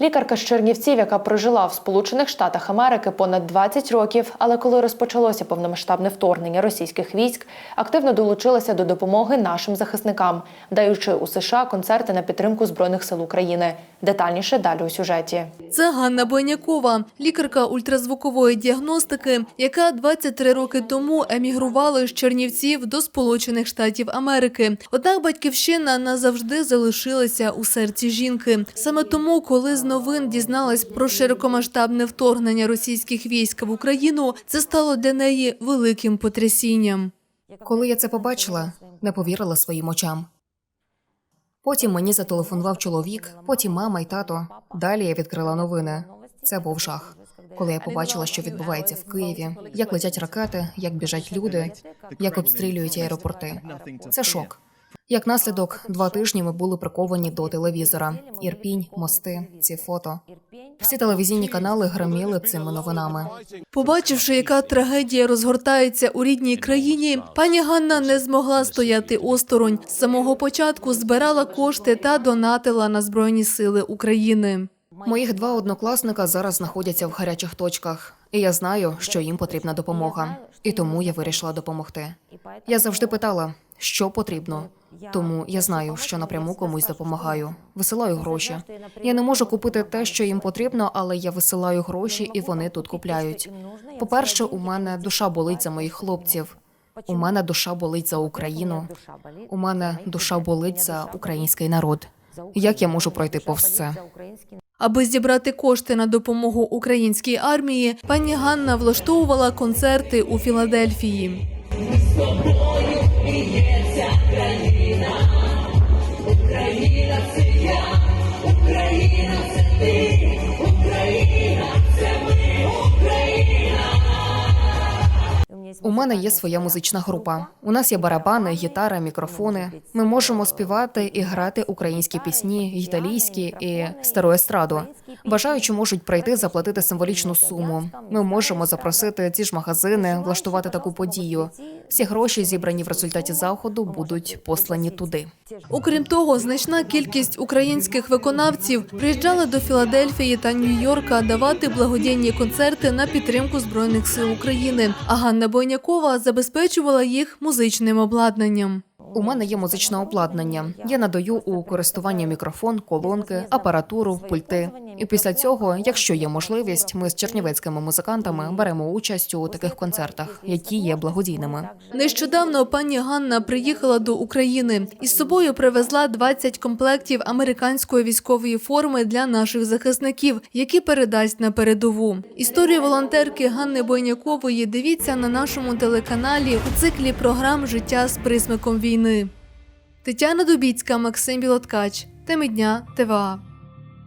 Лікарка з Чернівців, яка прожила в Сполучених Штатах Америки понад 20 років, але коли розпочалося повномасштабне вторгнення російських військ, активно долучилася до допомоги нашим захисникам, даючи у США концерти на підтримку збройних сил України. Детальніше далі у сюжеті. Це Ганна Бойнякова, лікарка ультразвукової діагностики, яка 23 роки тому емігрувала з Чернівців до Сполучених Штатів Америки. Однак батьківщина назавжди залишилася у серці жінки. Саме тому, коли з новин дізналась про широкомасштабне вторгнення російських військ в Україну, це стало для неї великим потрясінням. Коли я це побачила, не повірила своїм очам. Потім мені зателефонував чоловік, потім мама й тато. Далі я відкрила новини. Це був жах. Коли я побачила, що відбувається в Києві, як летять ракети, як біжать люди, як обстрілюють аеропорти. Це шок. Як наслідок, два тижні ми були приковані до телевізора. Ірпінь, мости, ці фото. Всі телевізійні канали гриміли цими новинами. Побачивши, яка трагедія розгортається у рідній країні, пані Ганна не змогла стояти осторонь. З самого початку збирала кошти та донатила на Збройні Сили України. Моїх два однокласника зараз знаходяться в гарячих точках, і я знаю, що їм потрібна допомога. І тому я вирішила допомогти. Я завжди питала, що потрібно. Тому я знаю, що напряму комусь допомагаю. Висилаю гроші. Я не можу купити те, що їм потрібно, але я висилаю гроші, і вони тут купляють. По-перше, у мене душа болить за моїх хлопців. У мене душа болить за Україну. У мене душа болить за український народ. Як я можу пройти повз це? Аби зібрати кошти на допомогу українській армії, пані Ганна влаштовувала концерти у Філадельфії. У мене є своя музична група. У нас є барабани, гітара, мікрофони. Ми можемо співати і грати українські пісні, італійські і стару естраду. Бажаючі можуть прийти заплатити символічну суму. Ми можемо запросити ці ж магазини, влаштувати таку подію. Всі гроші, зібрані в результаті заходу, будуть послані туди. Окрім того, значна кількість українських виконавців приїжджали до Філадельфії та Нью-Йорка давати благодійні концерти на підтримку збройних сил України. А Ганна Бойнякова забезпечувала їх музичним обладнанням. У мене є музичне обладнання. Я надаю у користування мікрофон, колонки, апаратуру, пульти. І після цього, якщо є можливість, ми з чернівецькими музикантами беремо участь у таких концертах, які є благодійними. Нещодавно пані Ганна приїхала до України і з собою привезла 20 комплектів американської військової форми для наших захисників, які передасть на передову. Історію волонтерки Ганни Бойнякової дивіться на нашому телеканалі у циклі програм Життя з присмаком війни. Тетяна Дубіцька, Максим Білоткач. Теми дня ТВА.